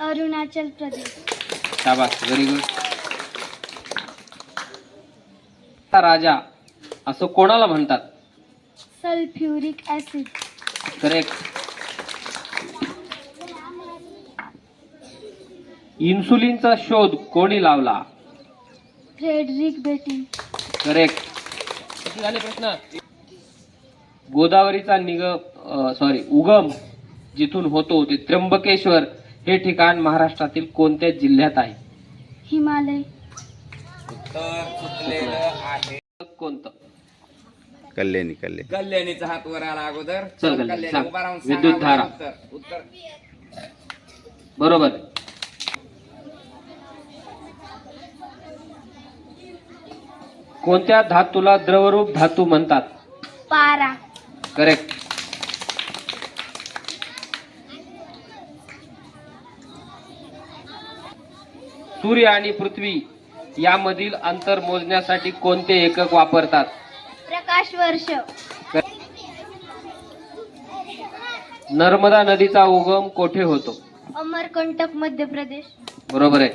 अरुणाचल प्रदेश. शाबास very good राजा असं कोणाला म्हणतात? Sulphuric acid. करेक्ट इन्सुलिनचा शोध कोणी लावला? फ्रेडरिक बेटिंग करेक्ट झाले प्रश्न? गोदावरीचा निग सॉरी उगम जिथून होतो ते त्र्यंबकेश्वर. हे ठिकाण महाराष्ट्रातील कोणत्या जिल्ह्यात आहे? हिमालय. कोणतं? कल्याणी कल्याणी. कल्याणीचा हात वर आला अगोदर. चल, कल्याणी, कल्याणी सांग. उभा राहून सांगा विद्युत धारा. उत्तर. उत्तर. बरोबर. कोणत्या धातूला द्रवरूप धातू म्हणतात? पारा. करेक्ट. सूर्य आणि पृथ्वी यामधील अंतर मोजण्यासाठी कोणते एकक वापरतात? प्रकाश वर्ष. नर्मदा नदीचा उगम कोठे होतो? अमरकंटक मध्य प्रदेश. बरोबर आहे.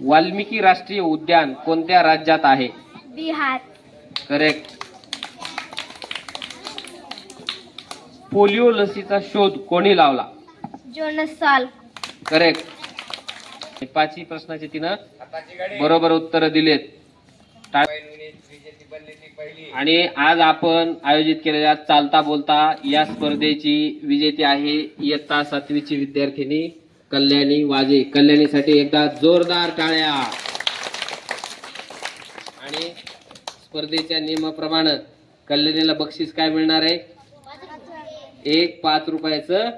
वाल्मिकी राष्ट्रीय उद्यान कोणत्या राज्यात आहे? बिहार. करेक्ट. पोलिओ लसीचा शोध कोणी लावला? जोनस साल करेक्ट पाचही प्रश्नाचे तिनं बरोबर उत्तर दिलेत. आणि आज आपण आयोजित केलेल्या चालता बोलता या स्पर्धेची विजेती आहे इयत्ता सातवीची विद्यार्थिनी कल्याणी वाजे. कल्याणीसाठी एकदा जोरदार टाळ्या. आणि स्पर्धेच्या नियमाप्रमाणे कल्याणीला बक्षीस काय मिळणार आहे? एक पाच रुपयाचं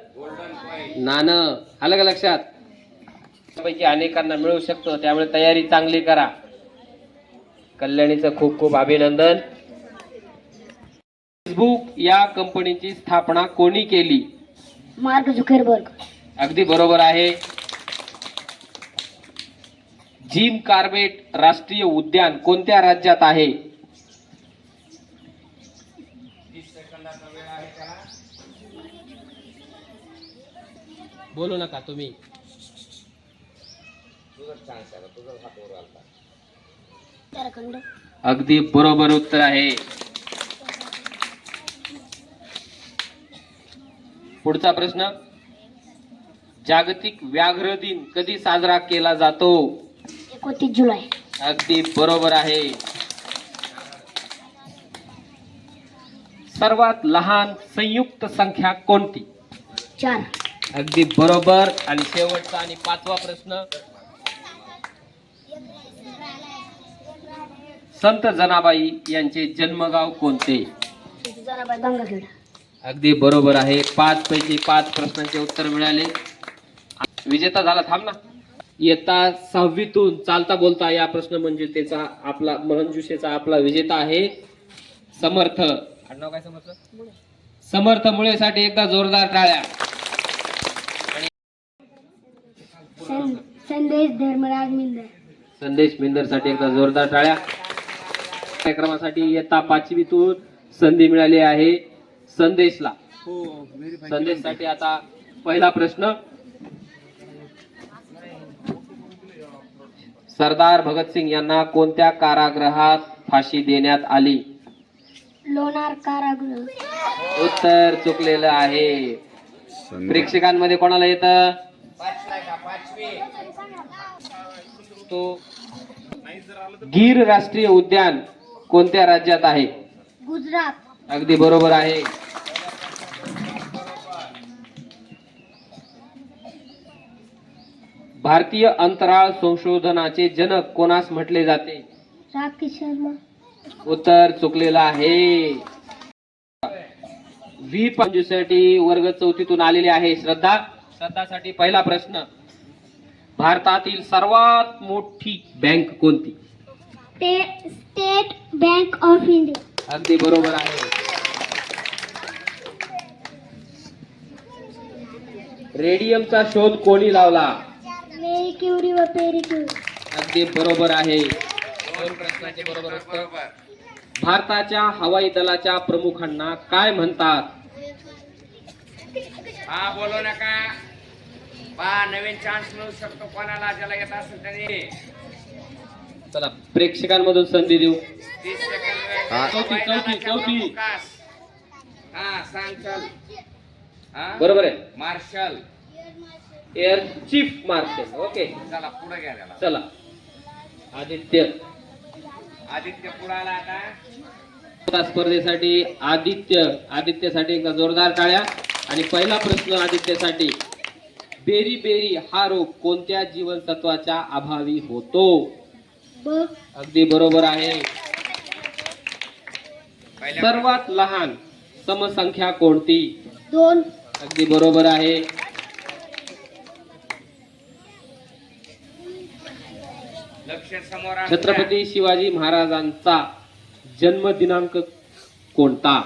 नाणं. आलं का लक्षात? पैकी अनेकांना मिळू शकतं. त्यामुळे तयारी चांगली करा. कल्याणीचं खूप खूप अभिनंदन. फेसबुक या कंपनीची स्थापना कोणी केली? Mark Zuckerberg. अगदी बरोबर आहे. जिम कार्बेट राष्ट्रीय उद्यान कोणत्या राज्यात आहे तीस सेकंदाचा वेळ आहे त्याला बोलू नका तुम्ही. अगदी बरोबर उत्तर आहे. पुढचा प्रश्न. जागतिक व्याघ्र दिन कधी साजरा केला जातो? एकोणतीस जुलै. अगदी बरोबर आहे. सर्वात लहान संयुक्त संख्या कोणती? चार. अगदी बरोबर. आणि शेवटचा आणि पाचवा प्रश्न. संत जनाबाई यांचे जन्मगाव कोणते? अगदी बरोबर आहे. पाच पैकी पाच प्रश्नांचे उत्तर मिळाले. विजेता झाला थांब ना. इयत्ता सहावीतून चालता बोलता या प्रश्न मंजुषेचा आपला मंजुषेचा आपला विजेता आहे समर्थ. आडनाव काय समर्थ? समर्थ मुळेसाठी एकदा जोरदार टाळ्या. संदेश धर्मराज मिंदर संदेश मिंदरसाठी एकदा जोरदार टाळ्या. कार्यक्रमासाठी इयत्ता पाचवीतून संधी मिळाली आहे संदेशला. संदेशसाठी आता पहिला प्रश्न. सरदार भगतसिंग यांना कोणत्या कारागृहात फाशी देण्यात आली? लोणार कारागृह. उत्तर चुकलेलं आहे. प्रेक्षकांमध्ये कोणाला येतं? तो गीर राष्ट्रीय उद्यान कोणत्या राज्यात आहे? गुजरात. अगदी बरोबर आहे. भारतीय अंतराळ संशोधनाचे जनक कोणास म्हटले जाते? राकेश शर्मा. उत्तर चुकलेलं आहे. व्ही पंचवीसाठी वर्ग चौथीतून आलेले आहे. श्रद्धा श्रद्धासाठी पहिला प्रश्न. भारतातील सर्वात मोठी बँक कोणती? State Bank of India. अगदी बरोबर आहे. रेडियमचा शोध कोणी लावला? मेरी क्युरी व पेरी क्युरी अगदी बरोबर आहे. दोन प्रश्नाचे बरोबर उत्तर. बरोबर भारताच्या हवाई दलाच्या प्रमुखांना काय म्हणतात? हा बोलू नका. पहा नवीन चान्स मिळू शकतो कोणाला ज्याला येत असेल त्याने चला प्रेक्षकांमधून संधी देऊ. तीस सेकंद वेळ. हा. चौथी, चौथी, चौथी. हा सांग चल. हा? बरोबर आहे. Marshal. Air chief marshal okay चला पुढे घ्या त्याला. चला. आदित्य. आदित्य पुढे आला आता. या स्पर्धेसाठी आदित्य आदित्यसाठी एकदा जोरदार टाळ्या. आणि पहिला प्रश्न आदित्यसाठी. बेरी बेरी हा रोग कोणत्या जीवनसत्वाच्या अभावी होतो? अगदी बरोबर आहे. सर्वात लहान समसंख्या कोणती? दोन. अगदी बरोबर आहे. छत्रपती शिवाजी महाराजांचा जन्म दिनांक कोणता?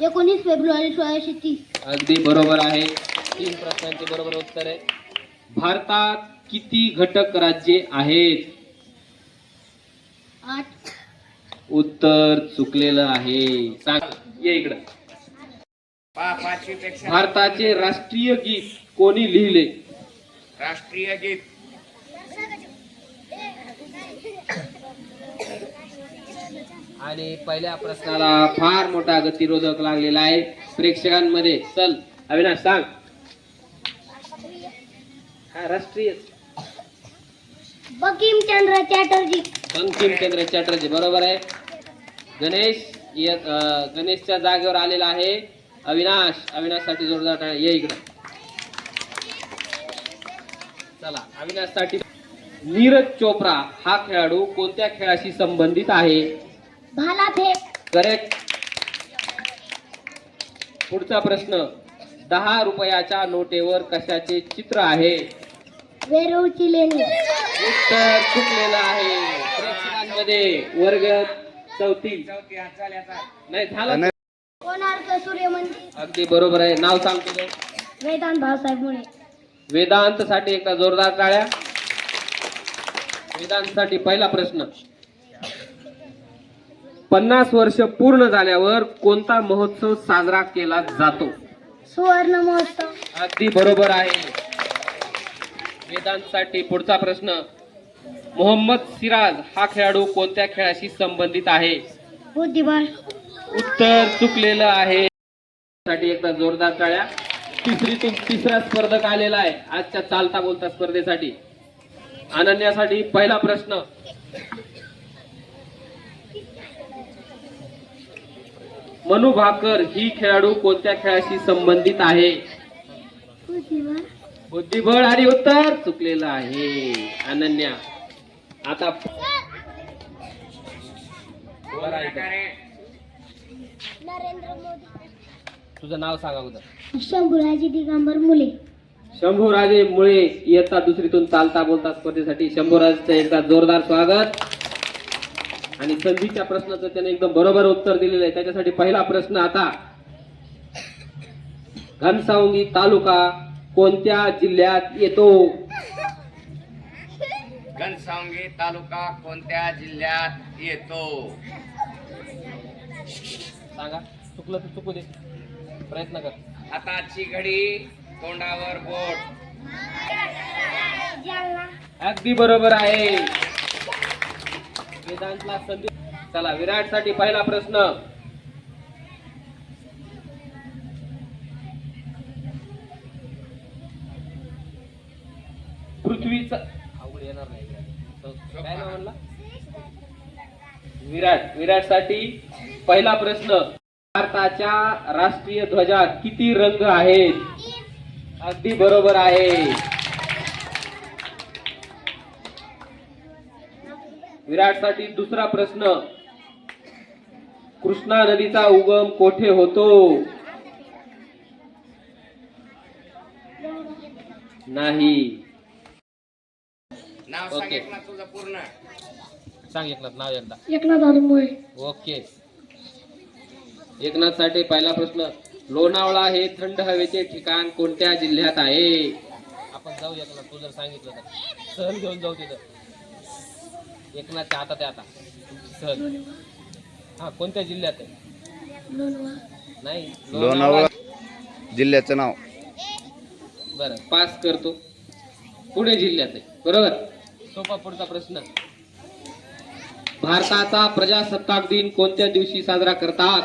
एकोणीस फेब्रुवारी सोळाशे तीस. अगदी बरोबर आहे. तीन प्रश्नांचे बरोबर उत्तर आहे. भारतात किती घटक राज्ये आहेत? आठ. उत्तर चुकलेलं आहे. सांग ये इकडं. भारताचे राष्ट्रीय गीत कोणी लिहिले? राष्ट्रीय गीत. आणि पहिल्या प्रश्नाला फार मोठा गतिरोधक लागलेला आहे. प्रेक्षकांमध्ये चल अविनाश सांग. हा राष्ट्रीय. बंकिमचंद्र चॅटर्जी. बंकिमचंद्र चॅटर्जी बरोबर आहे. गणेश गणेशच्या जागेवर आलेला आहे अविनाश. अविनाशसाठी जोरदार. ये इकडं. चला अविनाशसाठी नीरज चोप्रा हा खेळाडू कोणत्या खेळाशी संबंधित आहे? करेक्ट. पुढचा प्रश्न दहा रुपयाच्या नोटेवर कशाचे चित्र आहे? वेरूळची लेणी. उत्तर चुकलेलं आहे. प्रेक्षकांमध्ये वर्ग चौथी. हा नाही झालं. कोणार्क सूर्य मंदिर अगदी बरोबर आहे. नाव सांगतो तो. वेदांत भाऊसाहेब मुळे. वेदांत साठी एकदा जोरदार टाळ्या. वेदांत साठी पहिला प्रश्न. पन्नास वर्ष पूर्ण झाल्यावर कोणता महोत्सव साजरा केला जातो? सुवर्ण महोत्सव. अगदी बरोबर आहे. वेदांत साठी पुढचा प्रश्न मोहम्मद सिराज हा खेळाडू कोणत्या खेळाशी संबंधित आहे? बुद्धिबळ. उत्तर चुकलेलं आहे. साठी एकदा जोरदार टाळ्या तिसरीतून तिसरा स्पर्धक आलेला आहे. आजच्या चालता बोलता स्पर्धेसाठी. अनन्यासाठी पहिला प्रश्न. मनु भाकर ही खेळाडू कोणत्या खेळाशी संबंधित आहे? बुद्धिबळ आणि उत्तर चुकलेलं आहे. अनन्या. आता नरेंद्र मोदी. तुझं नाव सांगा अगोदर. शंभूराजी दिगंबर मुले. शंभूराजे मुळे इयत्ता दुसरीतून चालता बोलता स्पर्धेसाठी. शंभूराजचं एकदा जोरदार स्वागत. आणि संधीच्या प्रश्नाचं त्याने एकदम बरोबर उत्तर दिलेलं आहे. त्याच्यासाठी पहिला प्रश्न आता. घनसावंगी तालुका कोणत्या जिल्ह्यात येतो? घनसावंगी तालुका कोणत्या जिल्ह्यात येतो? सांगा. चुकलं तर चुकू दे. प्रयत्न कर. हाताची घडी तोंडावर बोट. अगदी बरोबर आहे. वेदांतला संधी चला विराटसाठी पहिला प्रश्न पृथ्वीचा अवघड येणार नाही काय नाव म्हणला? विराट विराटसाठी पहिला प्रश्न भारताच्या राष्ट्रीय ध्वजात किती रंग आहेत? अगदी बरोबर आहे. विराटसाठी दुसरा प्रश्न कृष्णा नदीचा उगम कोठे होतो? नाही. नाव ओके. सांगितलं ना तुझं पूर्ण. सांग एकनाथ नाव एकदा. एकनाथ ओके. एकनाथसाठी पहिला प्रश्न लोणावळा हे थंड हवेचे ठिकाण कोणत्या जिल्ह्यात आहे? आपण जाऊ एकनाथ तू जर सांगितलं तर. सहल घेऊन जाऊ तिथं. एकनाथच्या हातात आहे आता. सहल. हा कोणत्या जिल्ह्यात आहे? नाही लोणावळा. जिल्ह्याचं नाव. बरं पास करतो. पुणे जिल्ह्यात आहे. बरोबर? सोपा पुढचा प्रश्न. भारताचा प्रजासत्ताक दिन कोणत्या दिवशी साजरा करतात?